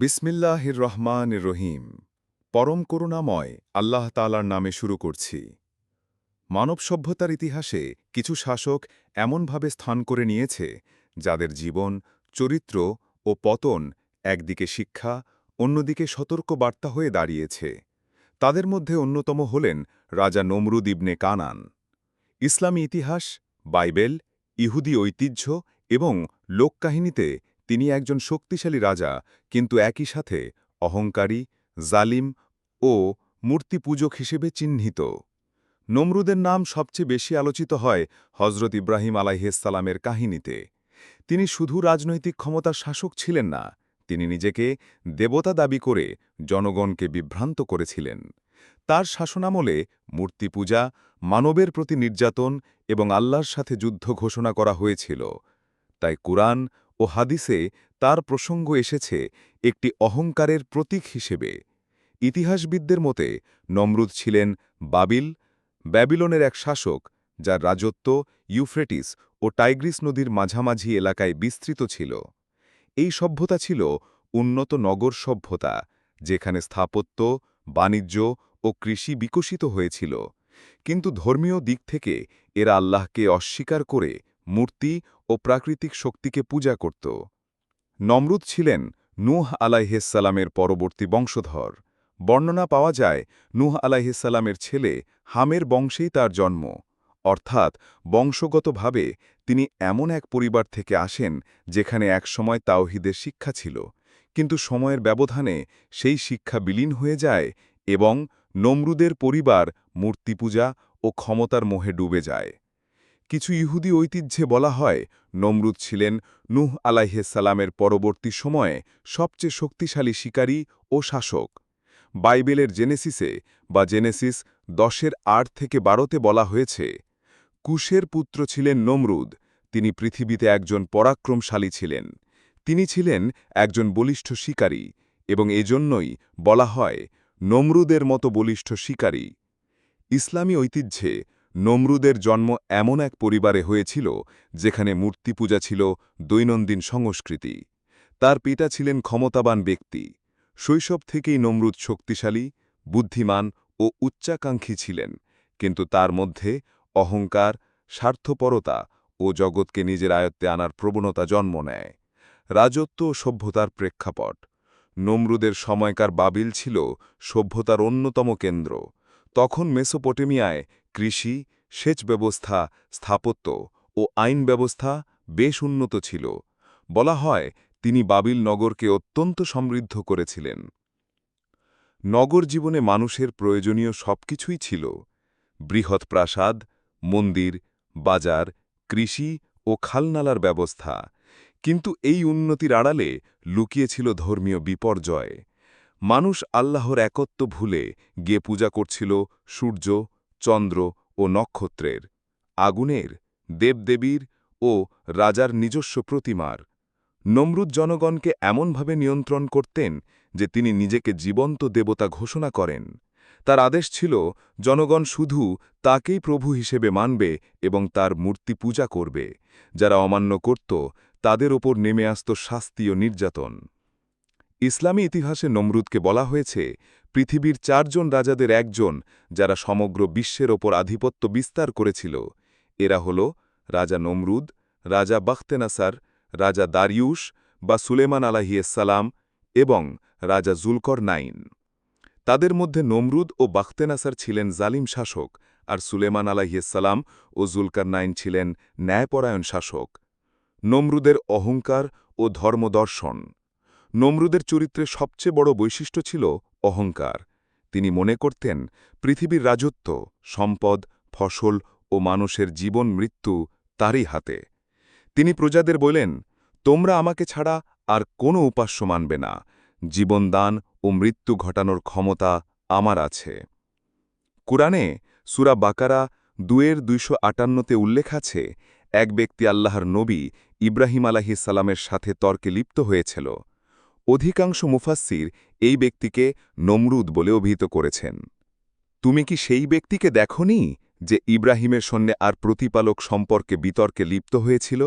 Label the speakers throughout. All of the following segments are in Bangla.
Speaker 1: বিসমিল্লাহির রহমান রহিম। পরম করুণাময় আল্লাহ তালার নামে শুরু করছি। মানব সভ্যতার ইতিহাসে কিছু শাসক এমনভাবে স্থান করে নিয়েছে, যাদের জীবন, চরিত্র ও পতন একদিকে শিক্ষা, অন্যদিকে সতর্ক বার্তা হয়ে দাঁড়িয়েছে। তাদের মধ্যে অন্যতম হলেন রাজা নমরুদ ইবনে কানান। ইসলামী ইতিহাস, বাইবেল, ইহুদি ঐতিহ্য এবং লোককাহিনীতে তিনি একজন শক্তিশালী রাজা, কিন্তু একই সাথে অহংকারী, জালিম ও মূর্তি পূজক হিসেবে চিহ্নিত। নমরুদের নাম সবচেয়ে বেশি আলোচিত হয় হজরত ইব্রাহিম আলাইহেসালামের কাহিনীতে। তিনি শুধু রাজনৈতিক ক্ষমতার শাসক ছিলেন না, তিনি নিজেকে দেবতা দাবি করে জনগণকে বিভ্রান্ত করেছিলেন। তার শাসনামলে মূর্তি পূজা মানবের প্রতি নির্যাতন এবং আল্লাহর সাথে যুদ্ধ ঘোষণা করা হয়েছিল। তাই কুরআন ও হাদিসে তার প্রসঙ্গ এসেছে একটি অহংকারের প্রতীক হিসেবে। ইতিহাসবিদদের মতে, নমরুদ ছিলেন বাবিল, ব্যাবিলনের এক শাসক, যার রাজত্ব ইউফ্রেটিস ও টাইগ্রিস নদীর মাঝামাঝি এলাকায় বিস্তৃত ছিল। এই সভ্যতা ছিল উন্নত নগর সভ্যতা, যেখানে স্থাপত্য, বাণিজ্য ও কৃষি বিকশিত হয়েছিল। কিন্তু ধর্মীয় দিক থেকে এরা আল্লাহকে অস্বীকার করে মূর্তি ও প্রাকৃতিক শক্তিকে পূজা করত। নমরুদ ছিলেন নূহ আলাইহেসালামের পরবর্তী বংশধর। বর্ণনা পাওয়া যায়, নূহ আলাইহিসাল্লামের ছেলে হামের বংশেই তার জন্ম। অর্থাৎ বংশগতভাবে তিনি এমন এক পরিবার থেকে আসেন যেখানে একসময় তাওহিদের শিক্ষা ছিল। কিন্তু সময়ের ব্যবধানে সেই শিক্ষা বিলীন হয়ে যায় এবং নমরুদের পরিবার মূর্তিপূজা ও ক্ষমতার মোহে ডুবে যায়। কিছু ইহুদি ঐতিহ্যে বলা হয় নমরুদ ছিলেন নুহ আলাইহেসালামের পরবর্তী সময়ে সবচেয়ে শক্তিশালী শিকারী ও শাসক। বাইবেলের জেনেসিসে বা জেনেসিস দশের আট থেকে বারোতে বলা হয়েছে, কুশের পুত্র ছিলেন নমরুদ, তিনি পৃথিবীতে একজন পরাক্রমশালী ছিলেন। তিনি ছিলেন একজন বলিষ্ঠ শিকারী এবং এজন্যই বলা হয় নমরুদের মতো বলিষ্ঠ শিকারী। ইসলামী ঐতিহ্যে নমরুদের জন্ম এমন এক পরিবারে হয়েছিল, যেখানে মূর্তি পূজা ছিল দৈনন্দিন সংস্কৃতি। তার পিতা ছিলেন ক্ষমতাবান ব্যক্তি। শৈশব থেকেই নমরুদ শক্তিশালী, বুদ্ধিমান ও উচ্চাকাঙ্ক্ষী ছিলেন, কিন্তু তার মধ্যে অহংকার, স্বার্থপরতা ও জগৎকে নিজের আয়ত্তে আনার প্রবণতা জন্ম নেয়। রাজত্ব ও সভ্যতার প্রেক্ষাপট। নমরুদের সময়কার বাবিল ছিল সভ্যতার অন্যতম কেন্দ্র। তখন মেসোপটেমিয়ায় কৃষি সেচ ব্যবস্থা স্থাপত্য ও আইন ব্যবস্থা বেশ উন্নত ছিল। বলা হয়, তিনি বাবিল নগরকে অত্যন্ত সমৃদ্ধ করেছিলেন। নগর জীবনে মানুষের প্রয়োজনীয় সবকিছুই ছিল। বৃহৎ প্রাসাদ, মন্দির, বাজার, কৃষি ও খালনালার ব্যবস্থা। কিন্তু এই উন্নতির আড়ালে লুকিয়েছিল ধর্মীয় বিপর্যয়। মানুষ আল্লাহর একত্ব ভুলে গিয়ে পূজা করছিল সূর্য চন্দ্র ও নক্ষত্রের, আগুনের, দেবদেবীর ও রাজার নিজস্ব প্রতিমার। নমরুদ জনগণকে এমনভাবে নিয়ন্ত্রণ করতেন যে তিনি নিজেকে জীবন্ত দেবতা ঘোষণা করেন। তার আদেশ ছিল, জনগণ শুধু তাকেই প্রভু হিসেবে মানবে এবং তার মূর্তি পূজা করবে। যারা অমান্য করত, তাদের ওপর নেমে আসত শাস্তি ও নির্যাতন। ইসলামী ইতিহাসে নমরুদকে বলা হয়েছে, পৃথিবীর চারজন রাজাদের একজন, যারা সমগ্র বিশ্বের ওপর আধিপত্য বিস্তার করেছিল। এরা হল রাজা নমরুদ, রাজা বাখতেনাসার, রাজা দারিউস বা সুলেমান আলাহিসাল্লাম এবং রাজা জুলকর নাইন তাদের মধ্যে নমরুদ ও বাখতেনাসার ছিলেন জালিম শাসক আর সুলেমান আলাহিসাল্লাম ও জুলকার নাইন ছিলেন ন্যায়পরায়ণ শাসক। নমরুদের অহংকার ও ধর্মদর্শন নমরুদের চরিত্রে সবচেয়ে বড় বৈশিষ্ট্য ছিল অহংকার। তিনি মনে করতেন, পৃথিবীর রাজত্ব, সম্পদ, ফসল ও মানুষের জীবন মৃত্যু তারই হাতে। তিনি প্রজাদের বলেন, তোমরা আমাকে ছাড়া আর কোনো উপাস্য মানবে না। জীবনদান ও মৃত্যু ঘটানোর ক্ষমতা আমার আছে। কুরআনে সুরা বাকারা দুয়ের দুইশো আটান্নতে উল্লেখ আছে, এক ব্যক্তি আল্লাহর নবী ইব্রাহিম আলাহি সালামের সাথে তর্কে লিপ্ত হয়েছিল। অধিকাংশ মুফাসির এই ব্যক্তিকে নমরুদ বলে অভিহিত করেছেন। তুমি কি সেই ব্যক্তিকে দেখনি যে ইব্রাহিমের সঙ্গে আর প্রতিপালক সম্পর্কে বিতর্কে লিপ্ত হয়েছিল?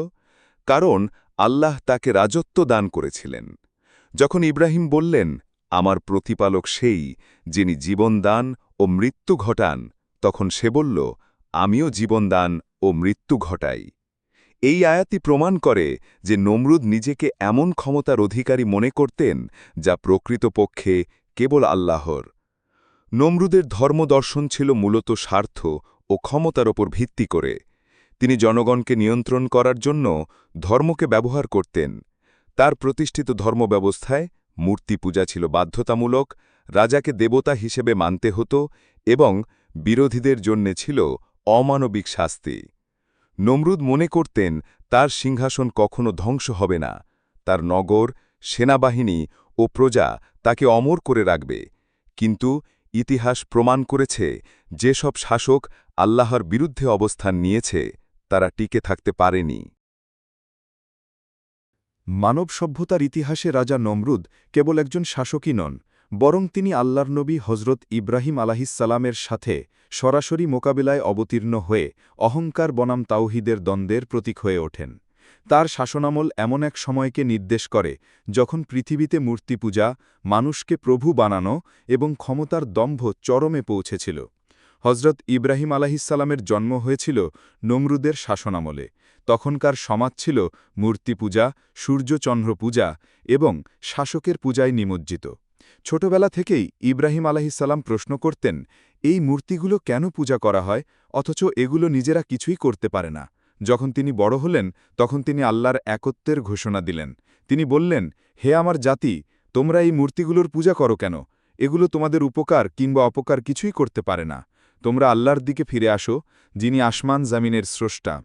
Speaker 1: কারণ আল্লাহ তাকে রাজত্ব দান করেছিলেন। যখন ইব্রাহিম বললেন, আমার প্রতিপালক সেই যিনি জীবনদান ও মৃত্যু ঘটান, তখন সে বলল, আমিও জীবনদান ও মৃত্যু ঘটাই। এই আয়াতি প্রমাণ করে যে নমরুদ নিজেকে এমন ক্ষমতার অধিকারী মনে করতেন যা প্রকৃতপক্ষে কেবল আল্লাহর। নমরুদের ধর্মদর্শন ছিল মূলত স্বার্থ ও ক্ষমতার ওপর ভিত্তি করে। তিনি জনগণকে নিয়ন্ত্রণ করার জন্য ধর্মকে ব্যবহার করতেন। তার প্রতিষ্ঠিত ধর্মব্যবস্থায় মূর্তি পূজা ছিল বাধ্যতামূলক, রাজাকে দেবতা হিসেবে মানতে হতো এবং বিরোধীদের জন্যে ছিল অমানবিক শাস্তি। নমরুদ মনে করতেন, তার সিংহাসন কখনো ধ্বংস হবে না। তার নগর, সেনাবাহিনী ও প্রজা তাকে অমর করে রাখবে। কিন্তু ইতিহাস প্রমাণ করেছে, যেসব শাসক আল্লাহর বিরুদ্ধে অবস্থান নিয়েছে, তারা টিকে থাকতে পারেনি।
Speaker 2: মানব সভ্যতার ইতিহাসে রাজা নমরুদ কেবল একজন শাসকই নন বরং তিনি আল্লাহর নবী হজরত ইব্রাহিম আলাহিসাল্লামের সাথে সরাসরি মোকাবিলায় অবতীর্ণ হয়ে অহংকার বনাম তাওহিদের দ্বন্দ্বের প্রতীক হয়ে ওঠেন। তার শাসনামল এমন এক সময়কে নির্দেশ করে যখন পৃথিবীতে মূর্তি পূজা মানুষকে প্রভু বানানো এবং ক্ষমতার দম্ভ চরমে পৌঁছেছিল। হজরত ইব্রাহিম আলাহিসাল্লামের জন্ম হয়েছিল নমরুদের শাসনামলে। তখনকার সমাজ ছিল মূর্তি পূজা সূর্যচন্দ্র পূজা এবং শাসকের পূজায় নিমজ্জিত। ছোটবেলা থেকেই ইব্রাহিম আলাহিসাল্লাম প্রশ্ন করতেন, এই মূর্তিগুলো কেন পূজা করা হয়? অথচ এগুলো নিজেরা কিছুই করতে পারে না। যখন তিনি বড় হলেন, তখন তিনি আল্লাহর একত্বের ঘোষণা দিলেন। তিনি বললেন, হে আমার জাতি, তোমরা এই মূর্তিগুলোর পূজা করো কেন? এগুলো তোমাদের উপকার কিংবা অপকার কিছুই করতে পারে না। তোমরা আল্লাহর দিকে ফিরে আসো, যিনি আসমান জামিনের স্রষ্টা।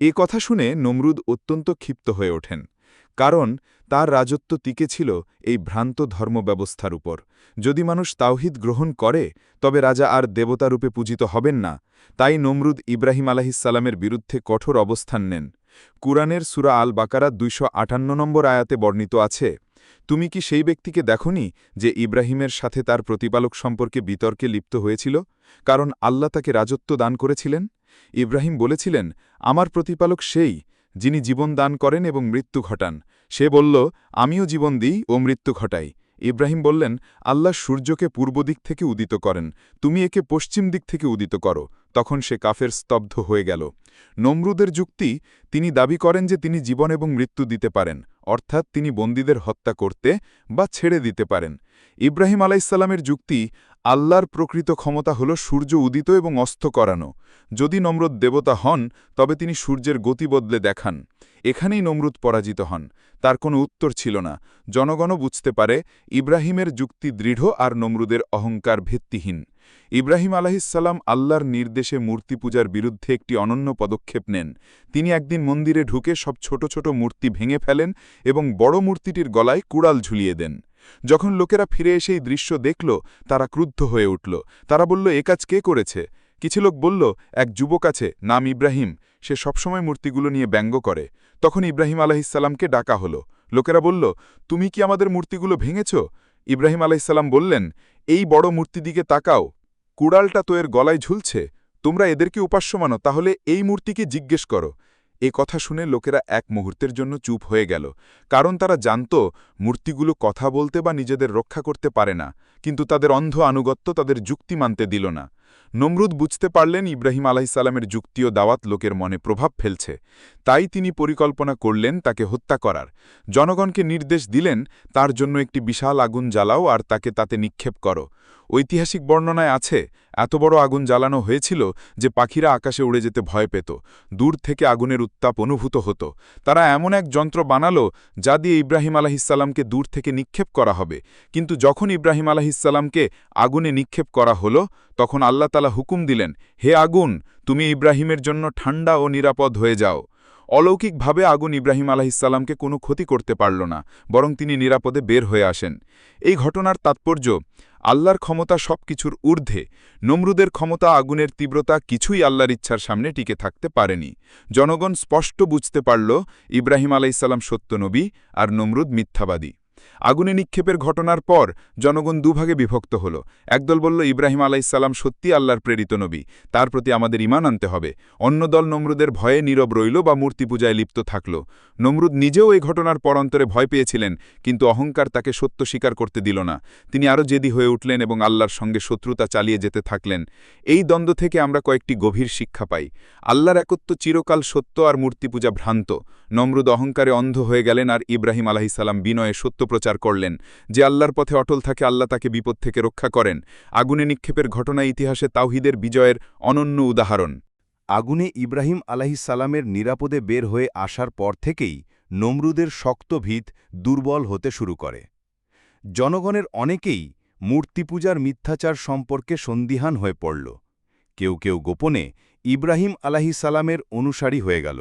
Speaker 2: এ কথা শুনে নমরুদ অত্যন্ত ক্ষিপ্ত হয়ে ওঠেন। কারণ তার রাজত্ব টিকে ছিল এই ভ্রান্ত ধর্মব্যবস্থার উপর। যদি মানুষ তাওহিদ গ্রহণ করে, তবে রাজা আর দেবতারূপে পূজিত হবেন না। তাই নমরুদ ইব্রাহিম আলাহিসাল্লামের বিরুদ্ধে কঠোর অবস্থান নেন। কুরআনের সুরা আল বাকারা দুইশ আটান্ন নম্বর আয়াতে বর্ণিত আছে, তুমি কি সেই ব্যক্তিকে দেখনি যে ইব্রাহিমের সাথে তার প্রতিপালক সম্পর্কে বিতর্কে লিপ্ত হয়েছিল, কারণ আল্লাহ তাকে রাজত্ব দান করেছিলেন? ইব্রাহিম বলেছিলেন, আমার প্রতিপালক সেই যিনি জীবন দান করেন এবং মৃত্যু ঘটান। সে বলল, আমিও জীবন দিই ও মৃত্যু ঘটাই। ইব্রাহিম বললেন, আল্লাহ সূর্যকে পূর্ব দিক থেকে উদিত করেন। তুমি একে পশ্চিম দিক থেকে উদিত করো। তখন সে কাফের স্তব্ধ হয়ে গেল। নমরুদের যুক্তি, তিনি দাবি করেন যে তিনি জীবন এবং মৃত্যু দিতে পারেন, অর্থাৎ তিনি বন্দীদের হত্যা করতে বা ছেড়ে দিতে পারেন। ইব্রাহিম আলাইসাল্লামের যুক্তি, আল্লাহর প্রকৃত ক্ষমতা হল সূর্য উদিত এবং অস্ত করানো। যদি নমরুদ দেবতা হন, তবে তিনি সূর্যের গতি বদলে দেখান। এখানেই নমরুদ পরাজিত হন। তার কোনো উত্তর ছিল না। জনগণও বুঝতে পারে, ইব্রাহিমের যুক্তি দৃঢ় আর নমরুদের অহংকার ভিত্তিহীন। ইব্রাহিম আলাহিসাল্লাম আল্লাহর নির্দেশে মূর্তি পূজার বিরুদ্ধে একটি অনন্য পদক্ষেপ নেন। তিনি একদিন মন্দিরে ঢুকে সব ছোট ছোট মূর্তি ভেঙে ফেলেন এবং বড় মূর্তিটির গলায় কুড়াল ঝুলিয়ে দেন। যখন লোকেরা ফিরে এসে এই দৃশ্য দেখল, তারা ক্রুদ্ধ হয়ে উঠল। তারা বলল, এ কাজ কে করেছে? কিছু লোক বলল, এক যুবক আছে, নাম ইব্রাহিম। সে সবসময় মূর্তিগুলো নিয়ে ব্যঙ্গ করে। তখন ইব্রাহিম আলাহিসাল্লামকে ডাকা হলো। লোকেরা বলল, তুমি কি আমাদের মূর্তিগুলো ভেঙেছ? ইব্রাহিম আলাইসাল্লাম বললেন, এই বড় মূর্তি দিকে তাকাও। কুড়ালটা তো এর গলায় ঝুলছে। তোমরা এদেরকে উপাস্য মানো, তাহলে এই মূর্তিকে জিজ্ঞেস করো। এ কথা শুনে লোকেরা এক মুহূর্তের জন্য চুপ হয়ে গেল, কারণ তারা জানত মূর্তিগুলো কথা বলতে বা নিজেদের রক্ষা করতে পারে না, কিন্তু তাদের অন্ধ আনুগত্য তাদের যুক্তি মানতে দিল না। নমরুদ বুঝতে পারলেন ইব্রাহিম আলাহিসাল্লামের যুক্তি ও দাওয়াত লোকের মনে প্রভাব ফেলছে। তাই তিনি পরিকল্পনা করলেন তাকে হত্যা করার। জনগণকে নির্দেশ দিলেন, তার জন্য একটি বিশাল আগুন জ্বালাও আর তাকে তাতে নিক্ষেপ করো। ঐতিহাসিক বর্ণনায় আছে, এত বড় আগুন জ্বালানো হয়েছিল যে পাখিরা আকাশে উড়ে যেতে ভয় পেত। দূর থেকে আগুনের উত্তাপ অনুভূত হতো। তারা এমন এক যন্ত্র বানালো যা দিয়ে ইব্রাহিম আলাহিসাল্লামকে দূর থেকে নিক্ষেপ করা হবে। কিন্তু যখন ইব্রাহিম আলাহিসাল্লামকে আগুনে নিক্ষেপ করা হলো, তখন আল্লাহ তালা হুকুম দিলেন, হে আগুন, তুমি ইব্রাহিমের জন্য ঠান্ডা ও নিরাপদ হয়ে যাও। অলৌকিকভাবে আগুন ইব্রাহিম আলাহিসাল্লামকে কোনো ক্ষতি করতে পারল না, বরং তিনি নিরাপদে বের হয়ে আসেন। এই ঘটনার তাৎপর্য, আল্লাহর ক্ষমতা সব কিছুর ঊর্ধ্বে, নমরুদের ক্ষমতা আগুনের তীব্রতা কিছুই আল্লাহর ইচ্ছার সামনে টিকে থাকতে পারেনি। জনগণ স্পষ্ট বুঝতে পারল, ইব্রাহিম আলাইসাল্লাম সত্য নবী আর নমরুদ মিথ্যাবাদী।
Speaker 3: আগুনে নিক্ষেপের ঘটনার পর জনগণ দুভাগে বিভক্ত হল। একদল বলল, ইব্রাহিম আলাইসাল্লাম সত্যি আল্লাহর প্রেরিত নবী। তার প্রতি আমাদের ইমান আনতে হবে। অন্য দল নমরুদের ভয়ে নীরব রইল বা মূর্তি পূজায় লিপ্ত থাকল। নমরুদ নিজেও এই ঘটনার পরন্তরে ভয় পেয়েছিলেন, কিন্তু অহংকার তাকে সত্য স্বীকার করতে দিল না। তিনি আরও জেদি হয়ে উঠলেন এবং আল্লাহর সঙ্গে শত্রুতা চালিয়ে যেতে থাকলেন। এই দ্বন্দ্ব থেকে আমরা কয়েকটি গভীর শিক্ষা পাই। আল্লাহর একত্ব চিরকাল সত্য আর মূর্তি পূজা ভ্রান্ত। নমরুদ অহংকারে অন্ধ হয়ে গেলেন আর ইব্রাহিম আলাহিসাল্লাম বিনয়ে সত্য প্রচার করলেন, যে আল্লাহর পথে অটল থাকে আল্লাহ তাকে বিপদ থেকে রক্ষা করেন। আগুনে নিক্ষেপের ঘটনা ইতিহাসে তাওহিদের বিজয়ের অনন্য উদাহরণ।
Speaker 2: আগুনে ইব্রাহিম আলাহিসাল্লামের নিরাপদে বের হয়ে আসার পর থেকেই নমরুদের শক্ত ভিত দুর্বল হতে শুরু করে। জনগণের অনেকেই মূর্তিপূজার মিথ্যাচার সম্পর্কে সন্দিহান হয়ে পড়ল। কেউ কেউ গোপনে ইব্রাহিম আলাহিসাল্লামের অনুসারী হয়ে গেল।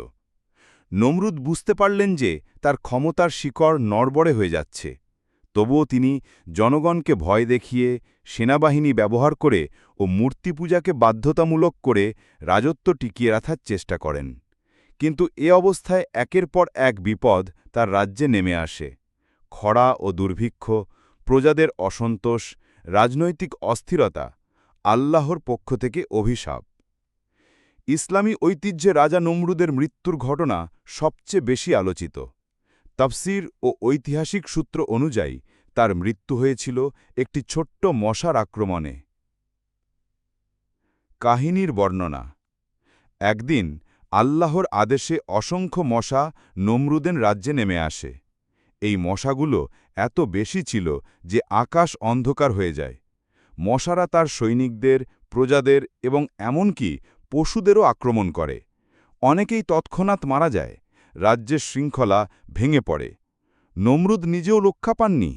Speaker 2: নমরুদ বুঝতে পারলেন যে তার ক্ষমতার শিকড় নড়বড়ে হয়ে যাচ্ছে। তবুও তিনি জনগণকে ভয় দেখিয়ে, সেনাবাহিনী ব্যবহার করে ও মূর্তি পূজাকে বাধ্যতামূলক করে রাজত্ব টিকিয়ে রাখার চেষ্টা করেন। কিন্তু এ অবস্থায় একের পর এক বিপদ তার রাজ্যে নেমে আসে। খরা ও দুর্ভিক্ষ, প্রজাদের অসন্তোষ, রাজনৈতিক অস্থিরতা, আল্লাহর পক্ষ থেকে অভিশাপ। ইসলামী ঐতিহ্যে রাজা নমরুদের মৃত্যুর ঘটনা সবচেয়ে বেশি আলোচিত। তাফসির ও ঐতিহাসিক সূত্র অনুযায়ী, তার মৃত্যু হয়েছিল একটি ছোট্ট মশার আক্রমণে। কাহিনীর বর্ণনা। একদিন আল্লাহর আদেশে অসংখ্য মশা নমরুদেন রাজ্যে নেমে আসে। এই মশাগুলো এত বেশি ছিল যে আকাশ অন্ধকার হয়ে যায়। মশারা তার সৈনিকদের, প্রজাদের এবং এমনকি পশুদেরও আক্রমণ করে। অনেকেই তৎক্ষণাৎ মারা যায়, রাজ্যের শৃঙ্খলা ভেঙে পড়ে। নমরুদ নিজেও রক্ষা পাননি।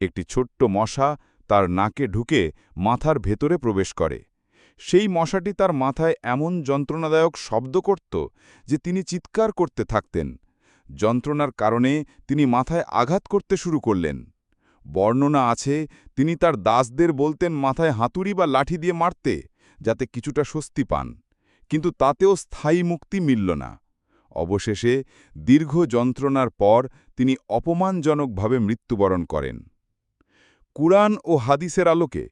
Speaker 2: একটি ছোট্ট মশা তার নাকে ঢুকে মাথার ভেতরে প্রবেশ করে। সেই মশাটি তার মাথায় এমন যন্ত্রণাদায়ক শব্দ করত যে তিনি চিৎকার করতে থাকতেন। যন্ত্রণার কারণে তিনি মাথায় আঘাত করতে শুরু করলেন। বর্ণনা আছে, তিনি তার দাসদের বলতেন মাথায় হাতুড়ি বা লাঠি দিয়ে মারতে, যাতে কিছুটা স্বস্তি পান। কিন্তু তাতেও স্থায়ী মুক্তি মিলল না। অবশেষে দীর্ঘ যন্ত্রণার পর তিনি অপমানজনকভাবে মৃত্যুবরণ করেন। কুরআন ও হাদিসের আলোকে,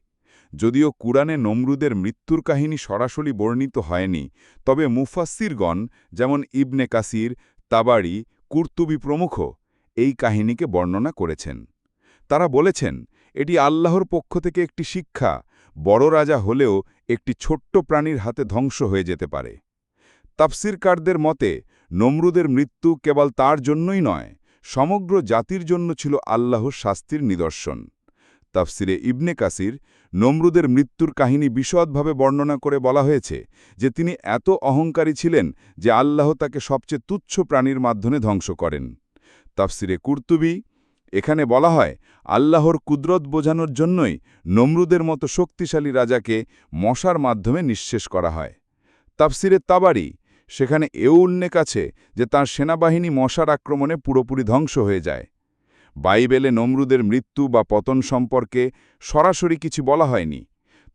Speaker 2: যদিও কুরআনে নমরুদের মৃত্যুর কাহিনী সরাসরি বর্ণিত হয়নি, তবে মুফাসিরগণ যেমন ইবনে কাসির তাবাড়ি কুর্তুবি প্রমুখ এই কাহিনীকে বর্ণনা করেছেন। তারা বলেছেন, এটি আল্লাহর পক্ষ থেকে একটি শিক্ষা, বড় রাজা হলেও একটি ছোট্ট প্রাণীর হাতে ধ্বংস হয়ে যেতে পারে। তাফসিরকারদের মতে, নমরুদের মৃত্যু কেবল তার জন্যই নয়, সমগ্র জাতির জন্য ছিল আল্লাহর শাস্তির নিদর্শন। তাফসিরে ইবনে কাসির নমরুদের মৃত্যুর কাহিনী বিশদভাবে বর্ণনা করে বলা হয়েছে যে তিনি এত অহংকারী ছিলেন যে আল্লাহ তাকে সবচেয়ে তুচ্ছ প্রাণীর মাধ্যমে ধ্বংস করেন। তাফসিরে কুর্তুবি এখানে বলা হয়, আল্লাহর কুদরত বোঝানোর জন্যই নমরুদের মতো শক্তিশালী রাজাকে মশার মাধ্যমে নিঃশেষ করা হয়। তাফসিরে তাবারি, সেখানে এও উল্লেখ আছে যে তার সেনাবাহিনী মশার আক্রমণে পুরোপুরি ধ্বংস হয়ে যায়। বাইবেলে নমরুদের মৃত্যু বা পতন সম্পর্কে সরাসরি কিছু বলা হয়নি,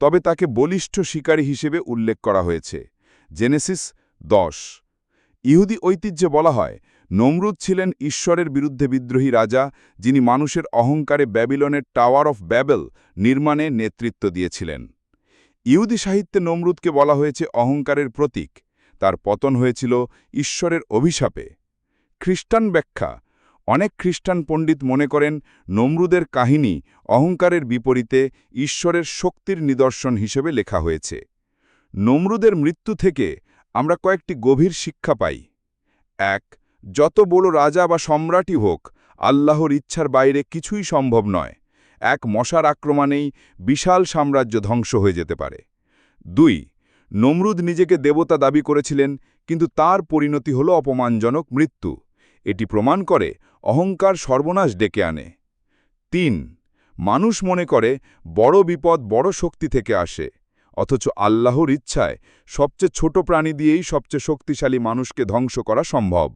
Speaker 2: তবে তাকে বলিষ্ঠ শিকারী হিসেবে উল্লেখ করা হয়েছে। জেনেসিস দশ, ইহুদি ঐতিহ্যে বলা হয় নমরুদ ছিলেন ঈশ্বরের বিরুদ্ধে বিদ্রোহী রাজা, যিনি মানুষের অহংকারে ব্যাবিলনের টাওয়ার অফ ব্যাবেল নির্মাণে নেতৃত্ব দিয়েছিলেন। ইহুদি সাহিত্যে নমরুদকে বলা হয়েছে অহংকারের প্রতীক। তার পতন হয়েছিল ঈশ্বরের অভিশাপে। খ্রিস্টান ব্যাখ্যা, অনেক খ্রিস্টান পণ্ডিত মনে করেন নমরুদের কাহিনী অহংকারের বিপরীতে ঈশ্বরের শক্তির নিদর্শন হিসেবে লেখা হয়েছে। নমরুদের মৃত্যু থেকে আমরা কয়েকটি গভীর শিক্ষা পাই। এক যত বড় রাজা বা সম্রাটই হোক, আল্লাহর ইচ্ছার বাইরে কিছুই সম্ভব নয়। এক মশার আক্রমণেই বিশাল সাম্রাজ্য ধ্বংস হয়ে যেতে পারে। দুই, নমরুদ নিজেকে দেবতা দাবি করেছিলেন, কিন্তু তার পরিণতি হল অপমানজনক মৃত্যু। এটি প্রমাণ করে অহংকার সর্বনাশ ডেকে আনে। তিন, মানুষ মনে করে বড় বিপদ বড় শক্তি থেকে আসে, অথচ আল্লাহর ইচ্ছায় সবচেয়ে ছোট প্রাণী দিয়েই সবচেয়ে শক্তিশালী মানুষকে ধ্বংস করা সম্ভব।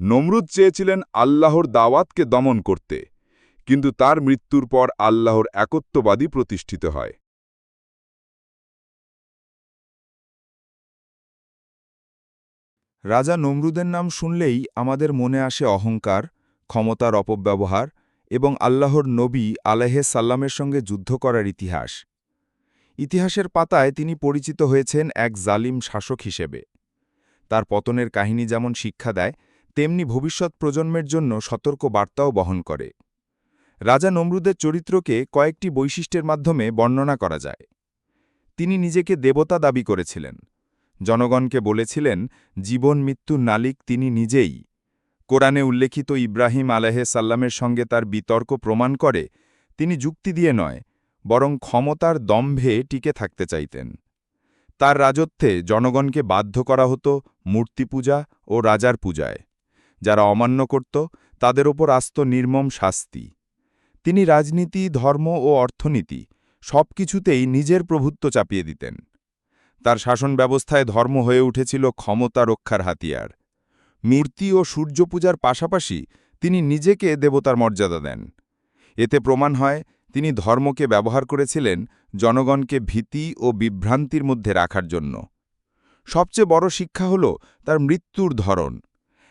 Speaker 2: নমরুদ চেয়েছিলেন আল্লাহর দাওয়াতকে দমন করতে, কিন্তু তার মৃত্যুর পর আল্লাহর একত্ববাদী প্রতিষ্ঠিত হয়।
Speaker 4: রাজা নমরুদের নাম শুনলেই আমাদের মনে আসে অহংকার, ক্ষমতার অপব্যবহার
Speaker 2: এবং আল্লাহর নবী আলাহে সাল্লামের সঙ্গে যুদ্ধ করার ইতিহাস। ইতিহাসের পাতায় তিনি পরিচিত হয়েছেন এক জালিম শাসক হিসেবে। তার পতনের কাহিনী যেমন শিক্ষা দেয় তেমনি ভবিষ্যৎ প্রজন্মের জন্য সতর্ক বার্তাও বহন করে। রাজা নমরুদের চরিত্রকে কয়েকটি বৈশিষ্ট্যের মাধ্যমে বর্ণনা করা যায়। তিনি নিজেকে দেবতা দাবি করেছিলেন। জনগণকে বলেছিলেন, জীবন মৃত্যুর নালিক তিনি নিজেই। কোরআনে উল্লেখিত ইব্রাহিম আলাহে সাল্লামের সঙ্গে তার বিতর্ক প্রমাণ করে, তিনি যুক্তি দিয়ে নয়, বরং ক্ষমতার দম্ভে টিকে থাকতে চাইতেন। তার রাজত্বে জনগণকে বাধ্য করা হতো মূর্তি পূজা ও রাজার পূজায়। যারা অমান্য করত, তাদের ওপর আসত নির্মম শাস্তি। তিনি রাজনীতি, ধর্ম ও অর্থনীতি সব কিছুতেই নিজের প্রভুত্ব চাপিয়ে দিতেন। তার শাসন ব্যবস্থায় ধর্ম হয়ে উঠেছিল ক্ষমতা রক্ষার হাতিয়ার। মূর্তি ও সূর্যপূজার পাশাপাশি তিনি নিজেকে দেবতার মর্যাদা দেন। এতে প্রমাণ হয়, তিনি ধর্মকে ব্যবহার করেছিলেন জনগণকে ভীতি ও বিভ্রান্তির মধ্যে রাখার জন্য। সবচেয়ে বড় শিক্ষা হল তার মৃত্যুর ধরন।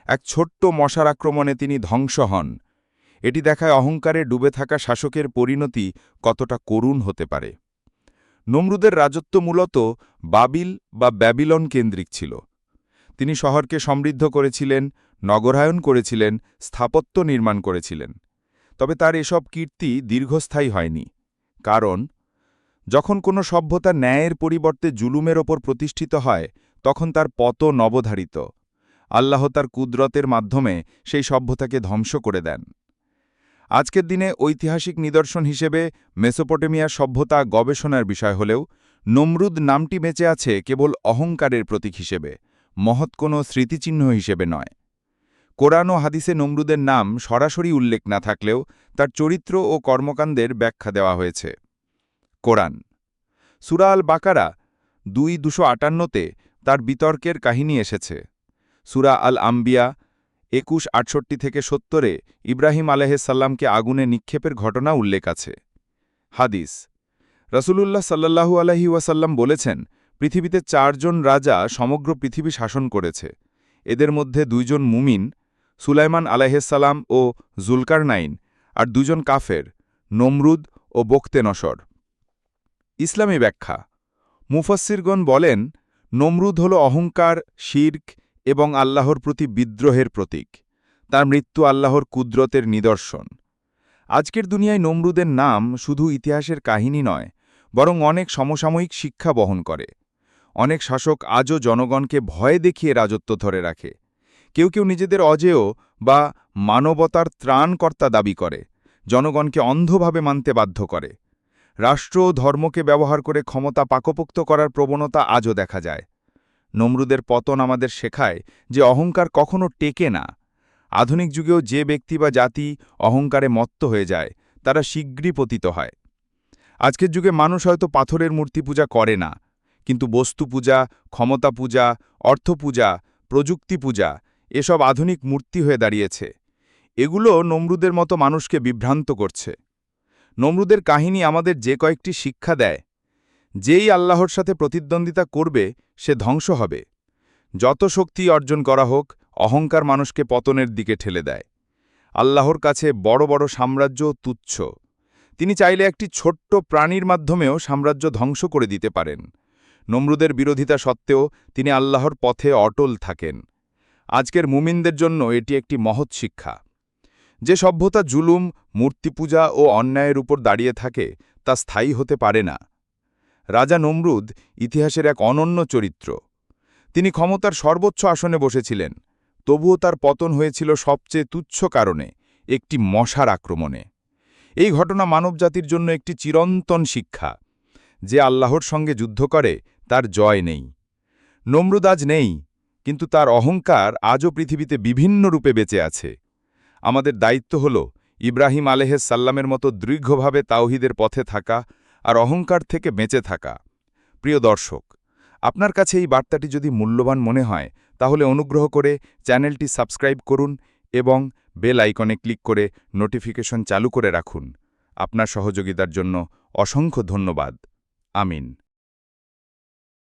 Speaker 2: এক ছোট্ট মশার আক্রমণে তিনি ধ্বংস হন। এটি দেখায় অহংকারে ডুবে থাকা শাসকের পরিণতি কতটা করুণ হতে পারে। নমরুদের রাজত্ব মূলত বাবিল বা ব্যাবিলন কেন্দ্রিক ছিল। তিনি শহরকে সমৃদ্ধ করেছিলেন, নগরায়ন করেছিলেন, স্থাপত্য নির্মাণ করেছিলেন। তবে তার এসব কীর্তি দীর্ঘস্থায়ী হয়নি। কারণ, যখন কোনো সভ্যতা ন্যায়ের পরিবর্তে জুলুমের ওপর প্রতিষ্ঠিত হয়, তখন তার পত নবধারিত আল্লাহ তার কুদরতের মাধ্যমে সেই সভ্যতাকে ধ্বংস করে দেন। আজকের দিনে ঐতিহাসিক নিদর্শন হিসেবে মেসোপটেমিয়া সভ্যতা গবেষণার বিষয় হলেও নমরুদ নামটি বেঁচে আছে কেবল অহংকারের প্রতীক হিসেবে, মহৎ কোনো স্মৃতিচিহ্ন হিসেবে নয়। কোরআন ও হাদিসে নমরুদের নাম সরাসরি উল্লেখ না থাকলেও তার চরিত্র ও কর্মকাণ্ডের ব্যাখ্যা দেওয়া হয়েছে। কোরআন সুরা আল বাকারা দুই দুশো আটান্নতে তার বিতর্কের কাহিনী এসেছে। সুরা আল আম্বিয়া একুশ, আটষট্টি থেকে সত্তরে ইব্রাহিম আলহাল্লামকে আগুনে নিক্ষেপের ঘটনা উল্লেখ আছে। হাদিস, রসুলুল্লাহ সাল্লাহু আলহি ওয়াসাল্লাম বলেছেন, পৃথিবীতে চারজন রাজা সমগ্র পৃথিবী শাসন করেছে। এদের মধ্যে দুইজন মুমিন, সুলাইমান আলাইসাল্লাম ও জুলকারনাইন, আর দুজন কাফের, নমরুদ ও বক্তে নসর। ইসলামী ব্যাখ্যা মুফাসিরগণ বলেন, নমরুদ হল অহংকার, শির্ক এবং আল্লাহর প্রতি বিদ্রোহের প্রতীক। তার মৃত্যু আল্লাহর কুদরতের নিদর্শন। আজকের দুনিয়ায় নমরুদের নাম শুধু ইতিহাসের কাহিনী নয়, বরং অনেক সমসাময়িক শিক্ষা বহন করে। অনেক শাসক আজও জনগণকে ভয় দেখিয়ে রাজত্ব ধরে রাখে। কেউ কেউ নিজেদের অজেয় বা মানবতার ত্রাণকর্তা দাবি করে, জনগণকে অন্ধভাবে মানতে বাধ্য করে। রাষ্ট্র ও ধর্মকে ব্যবহার করে ক্ষমতা পাকপোক্ত করার প্রবণতা আজও দেখা যায়। নমরুদের পতন আমাদের শেখায় যে অহংকার কখনো টেকে না। আধুনিক যুগেও যে ব্যক্তি বা জাতি অহংকারে মত্ত হয়ে যায়, তারা শীঘ্রই পতিত হয়। আজকের যুগে মানুষ হয়তো পাথরের মূর্তি পূজা করে না, কিন্তু বস্তু পূজা, ক্ষমতা পূজা, অর্থ পূজা, প্রযুক্তি পূজা, এসব আধুনিক মূর্তি হয়ে দাঁড়িয়েছে। এগুলো নমরুদের মতো মানুষকে বিভ্রান্ত করছে। নমরুদের কাহিনী আমাদের যে কয়েকটি শিক্ষা দেয় যেই আল্লাহর সাথে প্রতিদ্বন্দ্বিতা করবে, সে ধ্বংস হবে। যত শক্তি অর্জন করা হোক, অহংকার মানুষকে পতনের দিকে ঠেলে দেয়। আল্লাহর কাছে বড় বড় সাম্রাজ্য তুচ্ছ। তিনি চাইলে একটি ছোট্ট প্রাণীর মাধ্যমেও সাম্রাজ্য ধ্বংস করে দিতে পারেন। নমরুদের বিরোধিতা সত্ত্বেও তিনি আল্লাহর পথে অটল থাকেন। আজকের মুমিনদের জন্য এটি একটি মহৎ শিক্ষা। যে সভ্যতা জুলুম, মূর্তিপূজা ও অন্যায়ের উপর দাঁড়িয়ে থাকে, তা স্থায়ী হতে পারে না। রাজা নমরুদ ইতিহাসের এক অনন্য চরিত্র। তিনি ক্ষমতার সর্বোচ্চ আসনে বসেছিলেন, তবুও তার পতন হয়েছিল সবচেয়ে তুচ্ছ কারণে, একটি মশার আক্রমণে। এই ঘটনা মানবজাতির জন্য একটি চিরন্তন শিক্ষা, যে আল্লাহর সঙ্গে যুদ্ধ করে, তার জয় নেই। নমরুদ আজ নেই, কিন্তু তার অহংকার আজও পৃথিবীতে বিভিন্ন রূপে বেঁচে আছে। আমাদের দায়িত্ব হল ইব্রাহিম আলেহেস সাল্লামের মতো দীর্ঘভাবে তাওহিদের পথে থাকা আর অহংকার থেকে বেঁচে থাকা। প্রিয় দর্শক, আপনার কাছে এই বার্তাটি যদি মূল্যবান মনে হয়, তাহলে অনুগ্রহ করে চ্যানেলটি সাবস্ক্রাইব করুন এবং বেল আইকনে ক্লিক করে নোটিফিকেশন চালু করে রাখুন। আপনার সহযোগিতার জন্য অসংখ্য ধন্যবাদ। আমিন।